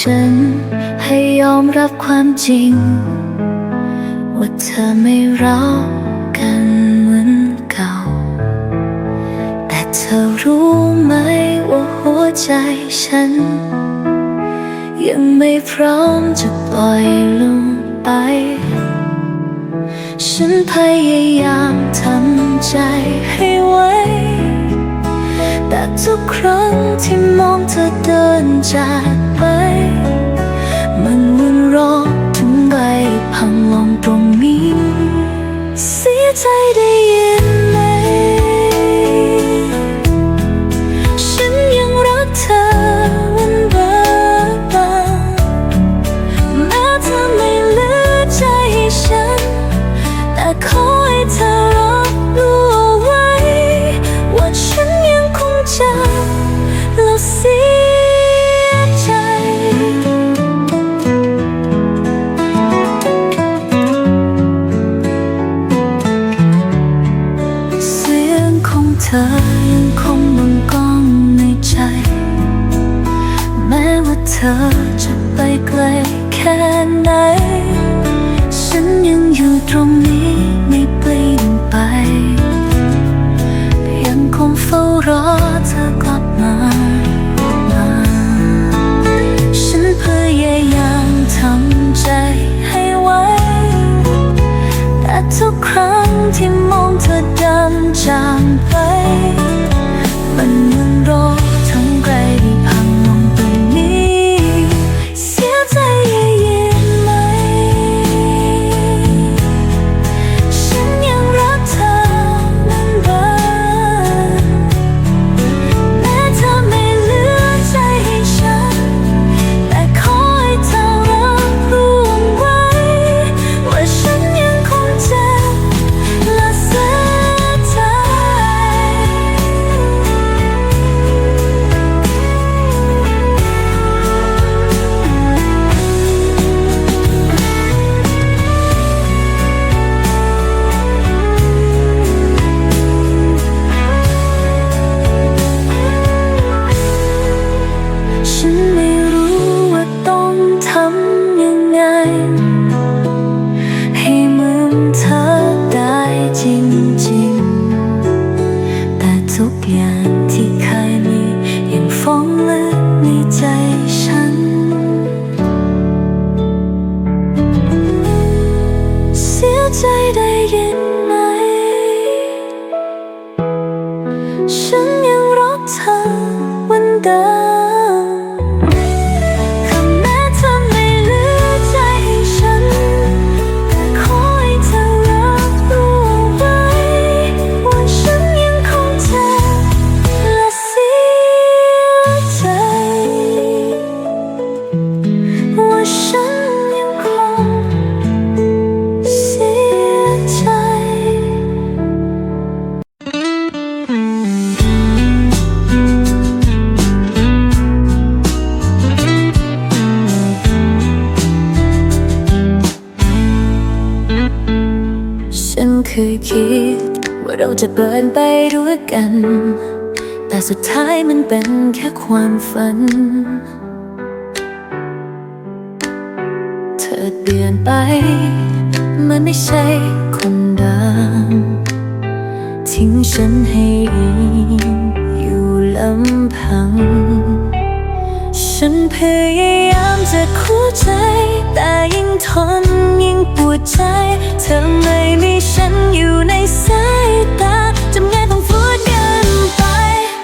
ฉัน ให้ยอมรับความจริง ว่าเธอไม่รักกันเหมือนเก่า แต่เธอรู้ไหมว่าหัวใจฉัน ยังไม่พร้อมจะปล่อยลงไป ฉันพยายามทำใจให้ไวแต่ทุกครั้งที่มองเธอเดินจาก รอถึงใบพังลงตรงนี้ เสียใจได้ยิน มองเธอเดินจางไป มันเหมือนรอ ราจะเบินไปด้วยกัน แต่สุดท้ายมันเป็นแค่ความฝัน เธอเปลี่ยนไป มันไม่ใช่คนเดิมทิ้งฉันให้อยู่ลำพัง ฉันพยายามจะคู่ใจแต่ยิ่งทน จ เธอไม่มีฉันอยู่ในสายตาจำง่ายต้องพูดกันไป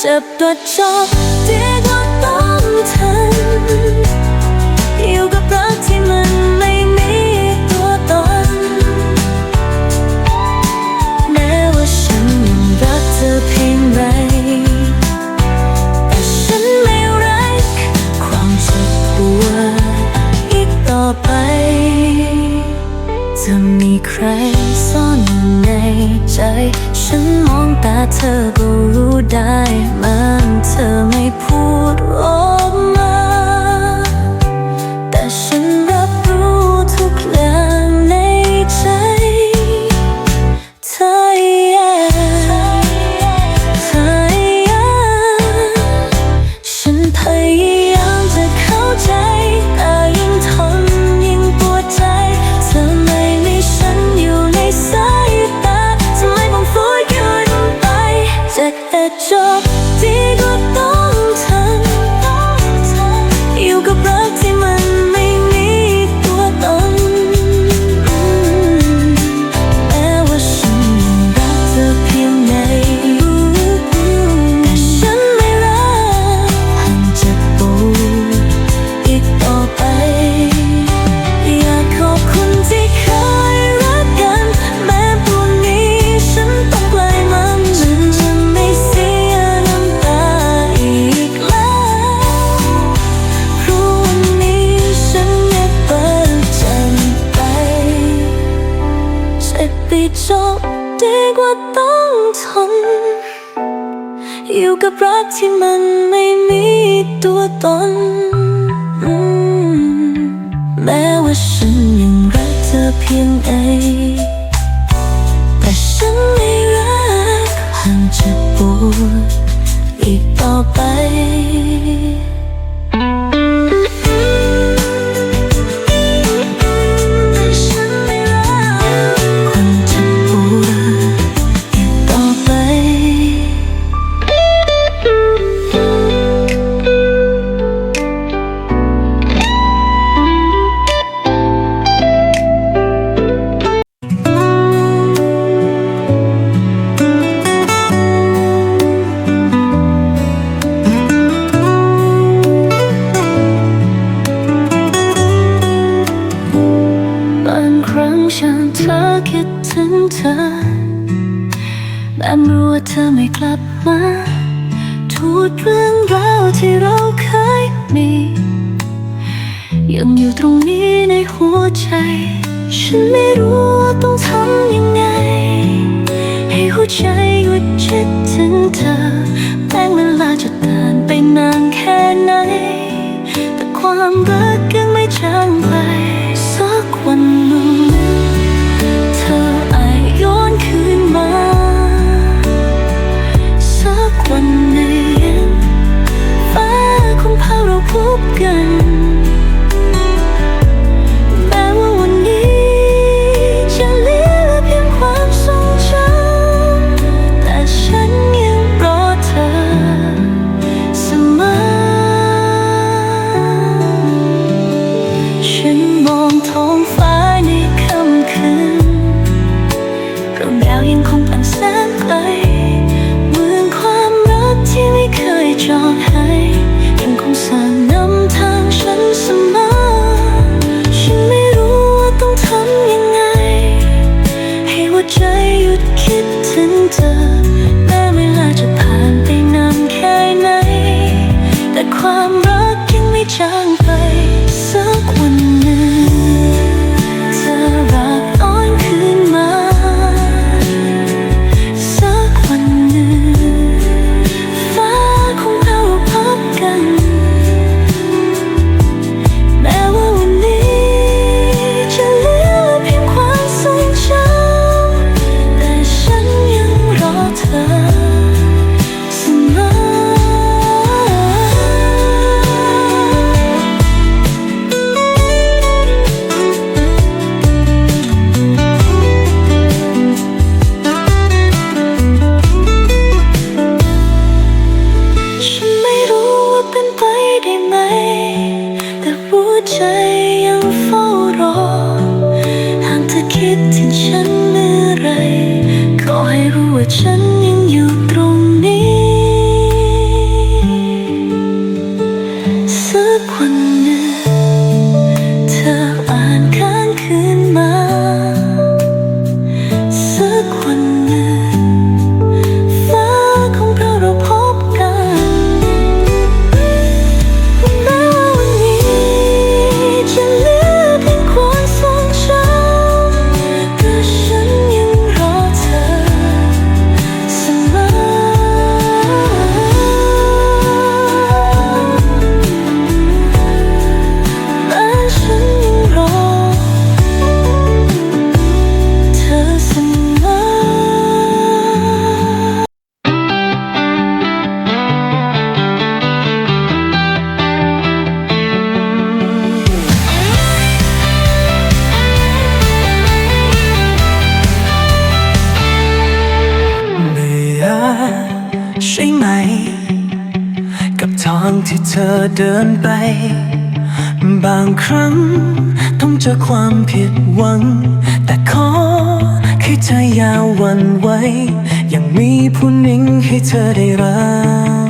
จ็บตัวจบที่ก็ต้องทน ยังอยู่ตรงนี้ในหัวใจ ฉันไม่รู้ว่าต้องทำยังไง ให้หัวใจหยุดคิดถึงเธอแม้เวลาจะผ่านไปนานแค่ไหน แต่ความรักยังไม่จาง รั้ง ต้องเจอความผิดหวัง แต่ขอให้เธออย่าหวั่นไหวยังมีผู้นิ่งให้เธอได้รัก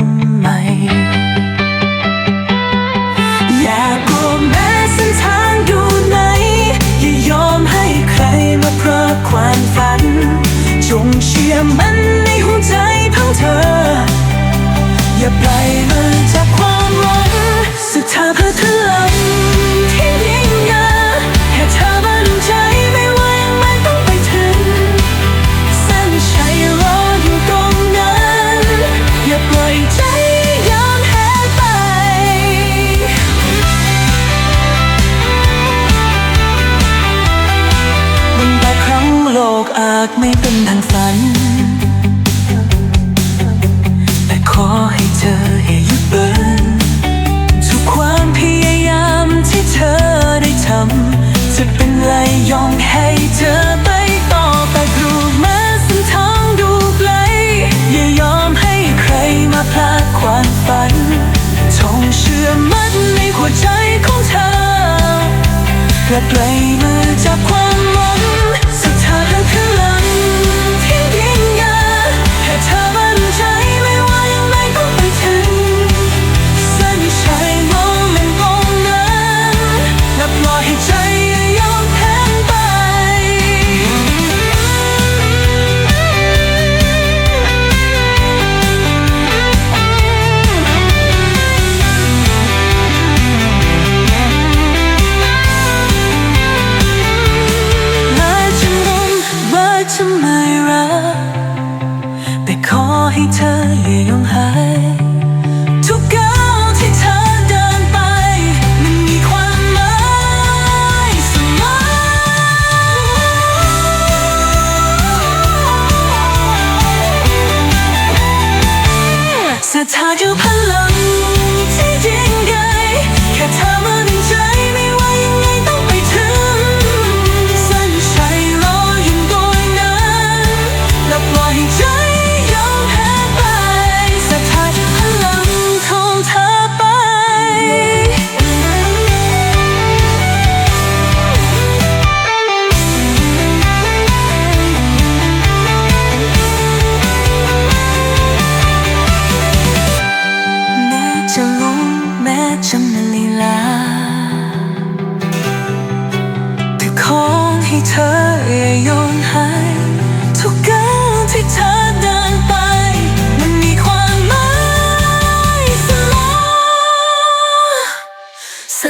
เพื่อใครมาจับความ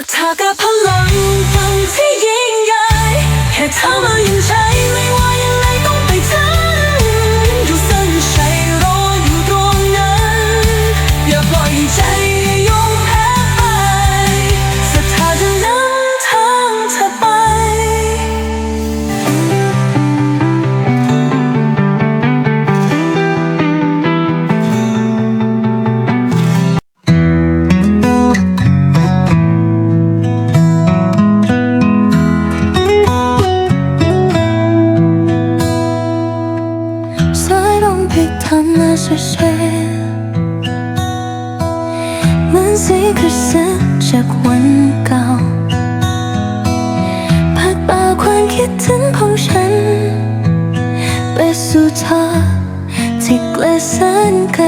รัทากับพลังพลังที่ยิ่งใหญ่แค่เธอมาอยู่ใจไม่ แสนไกล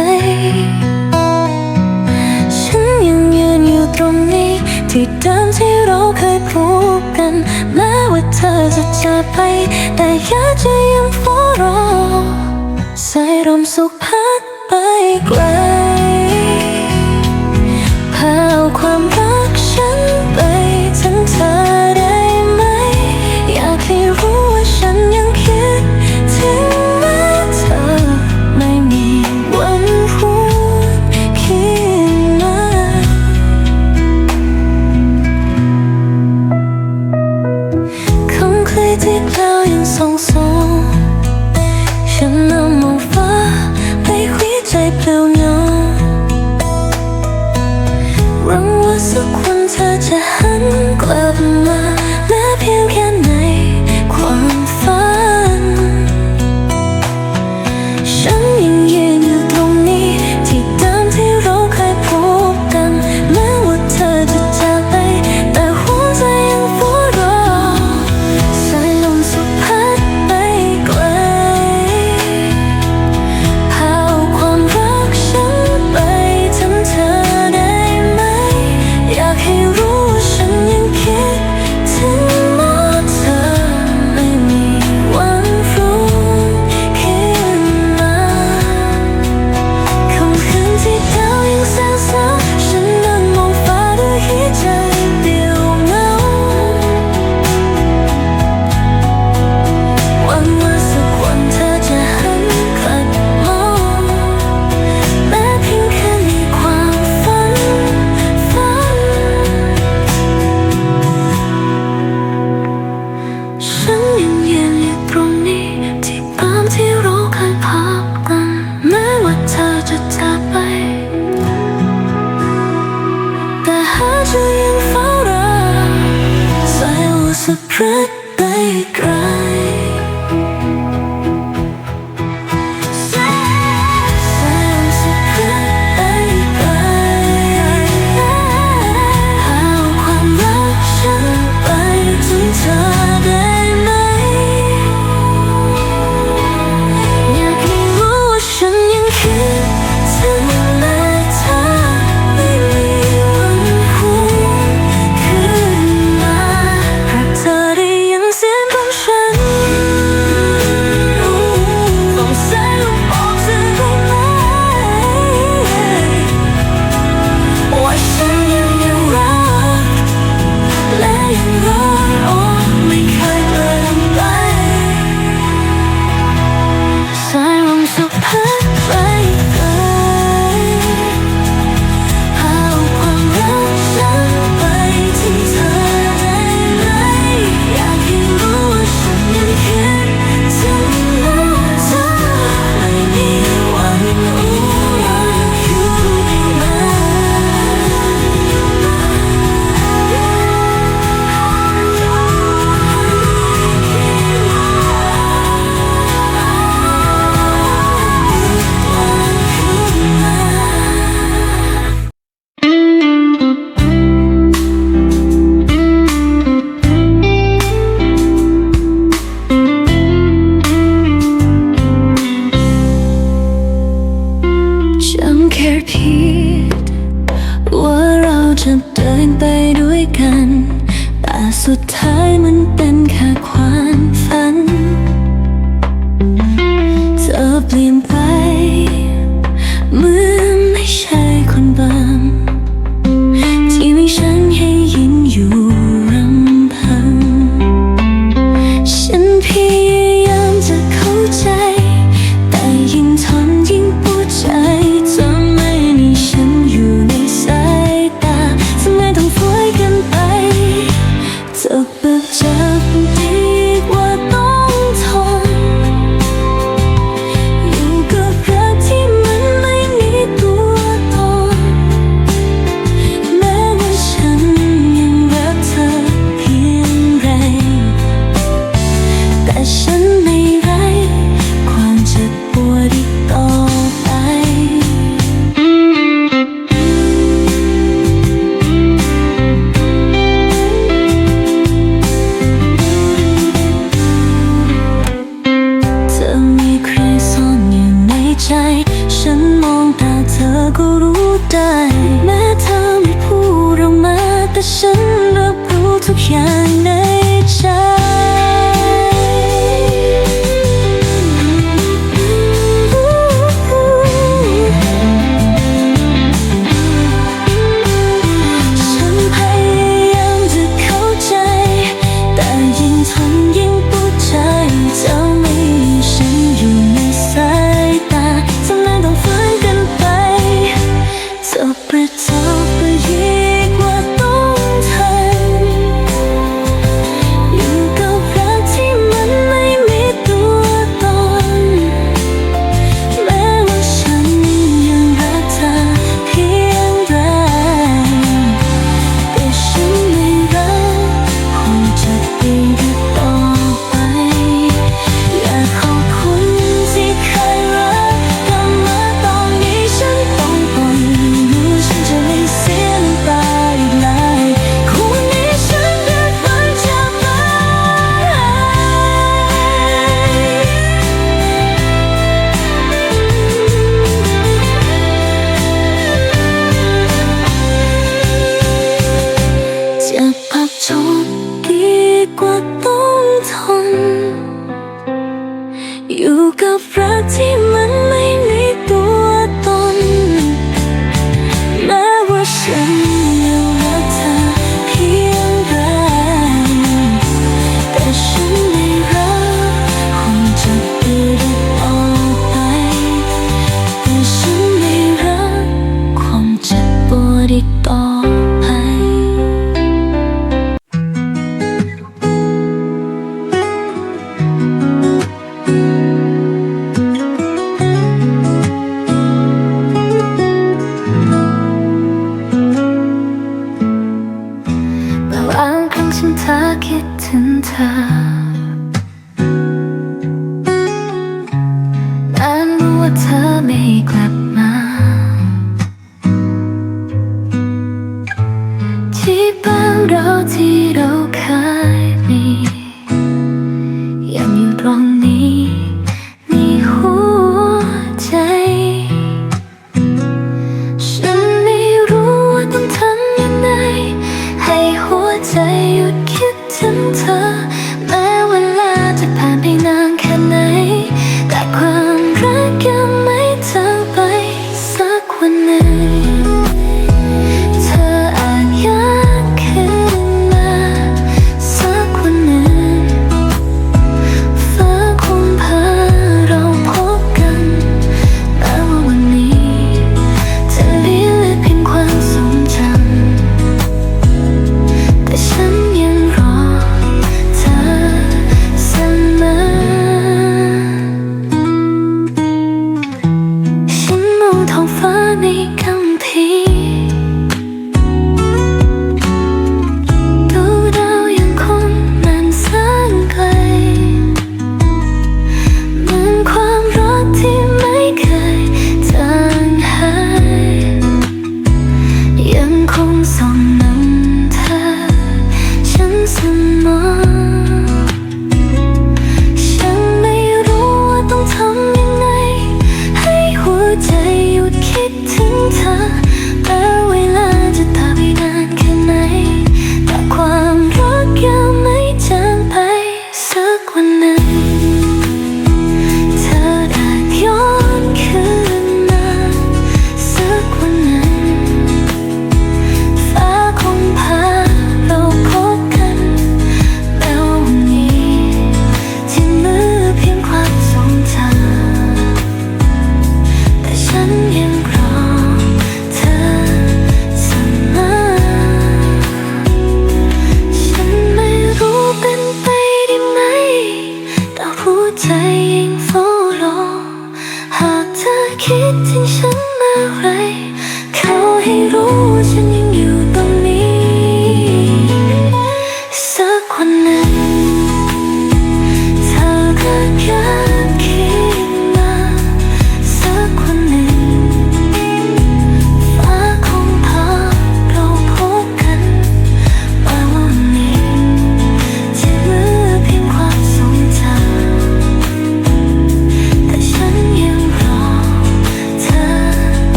ฉันยังยืนอยู่ตรงนี้ ที่เดิมที่เราเคยพบกัน แม้ว่าเธอจะจากไป แต่อยากจะยังเฝ้ารอใส่ลมสุขพัดไปไกล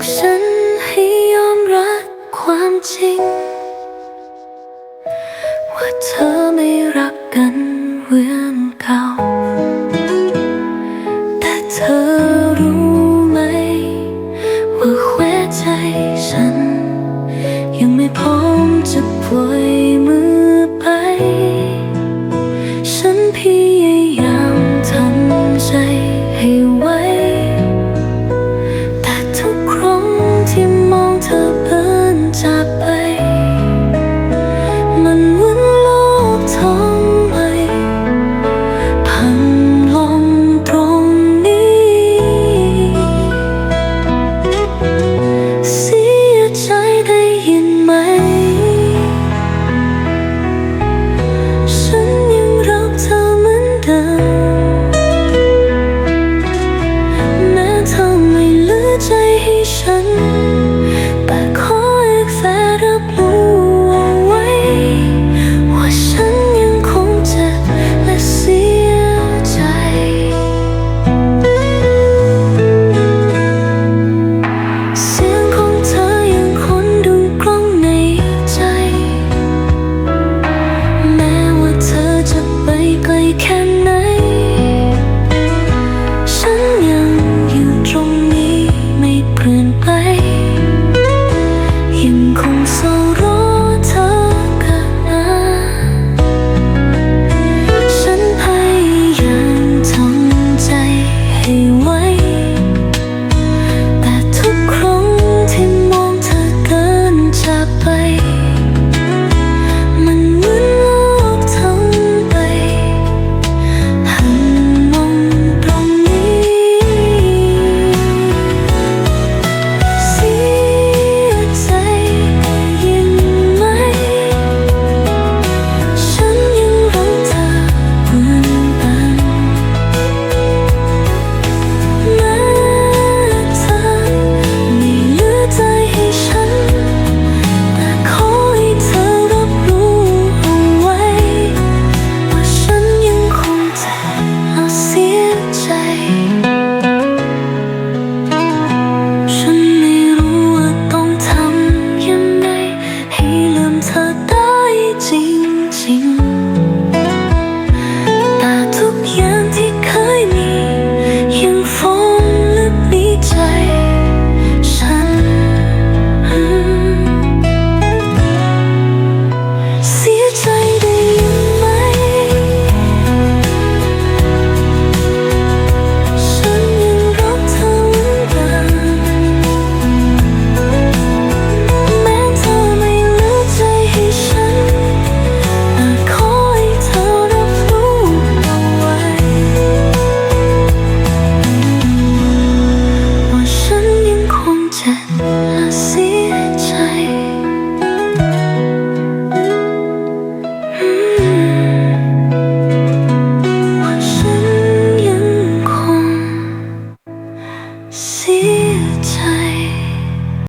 ธ